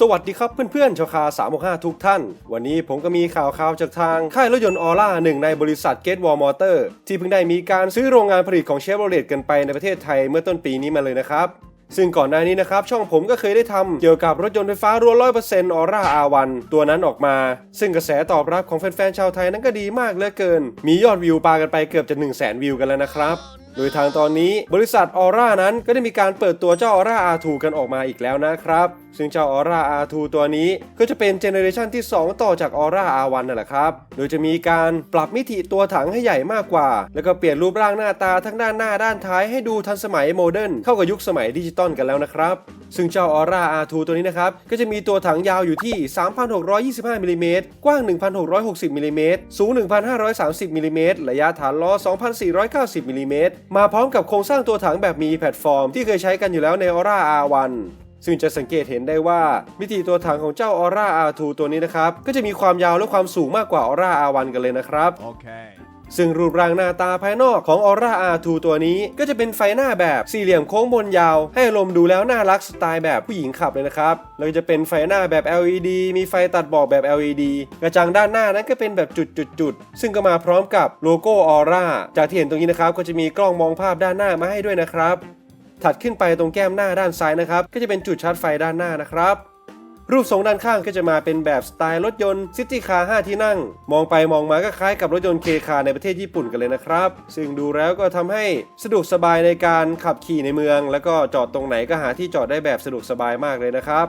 สวัสดีครับเพื่อนๆชาวคา365 ทุกท่าน วันนี้ผมก็มีข่าวข่าวจากทาง ค่ายรถยนต์ออร่าหนึ่งในบริษัท Gate Wall Motor ที่เพิ่งได้มีการซื้อโรงงานผลิตของเชฟโรเลตกันไปในประเทศไทยเมื่อต้นปีนี้มาเลยนะครับ ซึ่งก่อนหน้านี้นะครับ ช่องผมก็เคยได้ทำเกี่ยวกับรถยนต์ไฟฟ้ารั้ว100%ออร่า R1 ตัวนั้นออกมา ซึ่งกระแสตอบรับของแฟนๆชาวไทยนั้นก็ดีมากเหลือเกิน มียอดวิวปากันไปเกือบจะ1 0 0 0 0แวิวกันแล้วนะครับ โดยทางตอนนี้บริษัทออร่านั้นก็ได้มีการเปิดตัวเจ้าออร่า R2 กันออกมาอีกแล้วนะครับ ซึ่งเจ้าออร่า R2 ตัวนี้ก็จะเป็นเจเนอเรชันที่ 2 ต่อจากออร่า R1 นั่นแหละครับ โดยจะมีการปรับมิติตัวถังให้ใหญ่มากกว่า แล้วก็เปลี่ยนรูปร่างหน้าตาทั้งด้านหน้าด้านท้ายให้ดูทันสมัยโมเดิร์นเข้ากับยุคสมัยดิจิตอลกันแล้วนะครับซึ่งเจ้าออร่า R2 ตัวนี้นะครับ ก็จะมีตัวถังยาวอยู่ที่ 3,625มิลลิเมตรกว้าง 1,660มิลลิเมตรสูง 1,530มิลลิเมตรระยะฐานล้อ 2,490มิลิเมตรมาพร้อมกับโครงสร้างตัวถังแบบมีแพลตฟอร์มที่เคยใช้กันอยู่แล้วใน Aura R1 ซึ่งจะสังเกตเห็นได้ว่า มิติตัวถังของเจ้า Aura R2 ตัวนี้นะครับ ก็จะมีความยาวและความสูงมากกว่า Aura R1 กันเลยนะครับ Okay. ซึ่งรูปร่างหน้าตาภายนอกของ Aura R2 ตัวนี้ ก็จะเป็นไฟหน้าแบบสี่เหลี่ยมโค้งบนยาว ให้อารมณ์ดูแล้วน่ารักสไตล์แบบผู้หญิงขับเลยนะครับแล้วจะเป็นไฟหน้าแบบ LED มีไฟตัดหมอกแบบ LED กระจังด้านหน้านั้นก็เป็นแบบจุดๆๆซึ่งก็มาพร้อมกับโลโก้ Aura จากที่เห็นตรงนี้นะครับก็จะมีกล้องมองภาพด้านหน้ามาให้ด้วยนะครับถัดขึ้นไปตรงแก้มหน้าด้านซ้ายนะครับ ก็จะเป็นจุดชาร์จไฟด้านหน้านะครับ รูปทรงด้านข้างก็จะมาเป็นแบบสไตล์รถยนต์ซิตี้คาร์5ที่นั่ง มองไปมองมาก็คล้ายกับรถยนต์เคคาในประเทศญี่ปุ่นกันเลยนะครับ ซึ่งดูแล้วก็ทำให้สะดวกสบายในการขับขี่ในเมือง แล้วก็จอดตรงไหนก็หาที่จอดได้แบบสะดวกสบายมากเลยนะครับ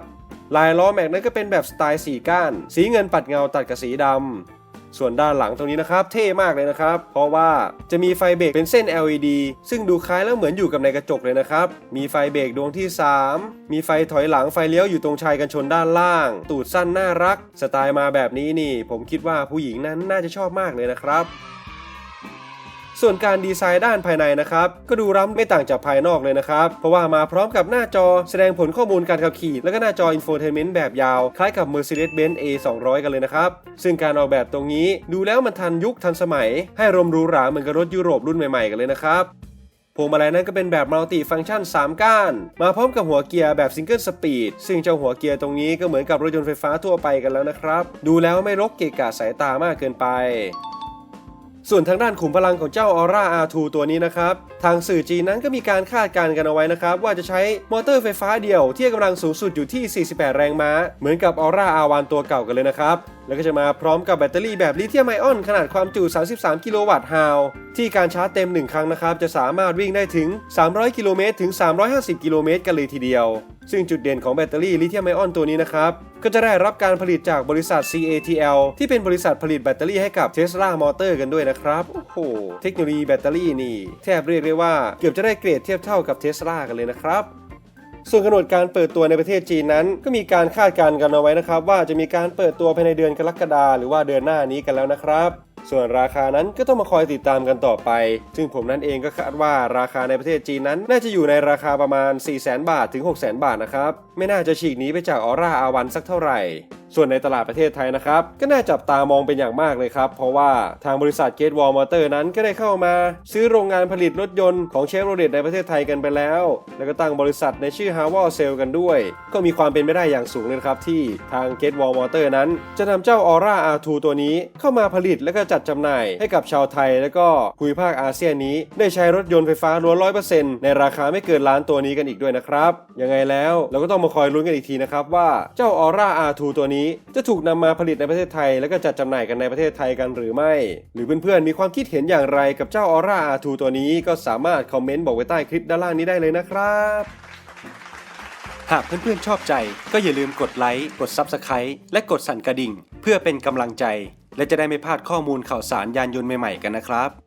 ลายล้อแม็กนั้นก็เป็นแบบสไตล์สีก้าน สีเงินปัดเงาตัดกับสีดำ ส่วนด้านหลังตรงนี้นะครับ เท่มากเลยนะครับ เพราะว่าจะมีไฟเบรกเป็นเส้น LED ซึ่งดูคล้ายแล้วเหมือนอยู่กับในกระจกเลยนะครับ มีไฟเบรกดวงที่ 3 มีไฟถอยหลังไฟเลี้ยวอยู่ตรงชายกันชนด้านล่าง ตูดสั้นน่ารัก สไตล์มาแบบนี้นี่ ผมคิดว่าผู้หญิงนั้นน่าจะชอบมากเลยนะครับ ส่วนการดีไซน์ด้านภายในนะครับก็ดูล้ำไม่ต่างจากภายนอกเลยนะครับเพราะว่ามาพร้อมกับหน้าจอแสดงผลข้อมูลการขับขี่แล้วก็หน้าจออินโฟเทนเมนต์แบบยาว คล้ายกับ Mercedes-Benz A 200 กันเลยนะครับ ซึ่งการออกแบบตรงนี้ดูแล้วมันทันยุคทันสมัย ให้รมรูหราเหมือนกับรถยุโรปรุ่นใหม่ๆกันเลยนะครับพวงมาลัยนั้นก็เป็นแบบมัลติฟัง c t ชัน 3 ก้าน มาพร้อมกับหัวเกียร์แบบซิงเกิลสปีดซึ่งเจ้าหัวเกียร์ตรงนี้ก็เหมือนกับรถยนต์ไฟฟ้าทั่วไปกันแล้วนะครับ ดูแล้วไม่รกเกะกะสายตามากเกินไป ส่วนทางด้านขุมพลังของเจ้า Aura R2 ตัวนี้นะครับ ทางสื่อจีนนั้นก็มีการคาดการณ์กันเอาไว้นะครับ ว่าจะใช้มอเตอร์ไฟฟ้าเดี่ยวที่กำลังสูงสุดอยู่ที่ 48 แรงม้า เหมือนกับ Aura R1 ตัวเก่ากันเลยนะครับ แล้วก็จะมาพร้อมกับแบตเตอรี่แบบลิเธียมไอออนขนาดความจุ 33 กิโลวัตต์ฮาวที่การชาร์จเต็ม 1 ครั้งนะครับ จะสามารถวิ่งได้ถึง 300 กิโลเมตรถึง 350 กิโลเมตรกันเลยทีเดียว ซึ่งจุดเด่นของแบตเตอรี่ลิเธียมไอออนตัวนี้นะครับ ก็จะได้รับการผลิตจากบริษัท CATL ที่เป็นบริษัทผลิตแบตเตอรี่ให้กับ Tesla Motor กันด้วยนะครับ โอ้โห เทคโนโลยีแบตเตอรี่นี่แทบเรียกได้ว่าเกือบจะได้เกรดเทียบเท่ากับ Tesla กันเลยนะครับส่วนกำหนดการเปิดตัวในประเทศจีนนั้น ก็มีการคาดการณ์กันเอาไว้นะครับ ว่าจะมีการเปิดตัวภายในเดือนกรกฎาหรือว่าเดือนหน้านี้กันแล้วนะครับ ส่วนราคานั้นก็ต้องมาคอยติดตามกันต่อไป ซึ่งผมนั่นเองก็คาดว่าราคาในประเทศจีนนั้น น่าจะอยู่ในราคาประมาณ 4 0 0 0 0 0 บาทถึง 6 0 0 0 0บาทนะครับ ไม่น่าจะฉีกหนีไปจากออร่าอาวันสักเท่าไหร่ ส่วนในตลาดประเทศไทยนะครับ ก็น่าจับตามองเป็นอย่างมากเลยครับ เพราะว่าทางบริษัท Gate Wall Motor นั้นก็ได้เข้ามา ซื้อโรงงานผลิตรถยนต์ของเชฟโรเลตในประเทศไทยกันไปแล้ว แล้วก็ตั้งบริษัทในชื่อ h a w a l c e l กันด้วย ก็มีความเป็นไปได้อย่างสูงเลยครับที่ทาง Gate Wall Motor นั้น จะนำเจ้า Aura R2 ตัวนี้เข้ามาผลิตและก็จัดจำหน่าย ให้กับชาวไทยและก็ภูมิภาคอาเซียนนี้ ได้ใช้รถยนต์ไฟฟ้าล้วน100%ในราคาไม่เกินล้านตัวนี้กันอีกด้วยนะครับยังไงแล้วเราก็ต้องมาคอยลุ้นกันอีกทีนะครับว่าเจ้า Aura R2 ตัวนี้จะถูกนำมาผลิตในประเทศไทย แล้วก็จัดจำหน่ายกันในประเทศไทยกันหรือไม่ หรือเพื่อนๆมีความคิดเห็นอย่างไรกับเจ้า Aura R2 ตัวนี้ก็สามารถคอมเมนต์บอกไว้ใต้คลิปด้านล่างนี้ได้เลยนะครับ หากเพื่อนๆชอบใจก็อย่าลืมกดไลค์กด Subscribe และกดสั่นกระดิ่ง เพื่อเป็นกำลังใจ และจะได้ไม่พลาดข้อมูลข่าวสารยานยนต์ใหม่ๆกันนะครับ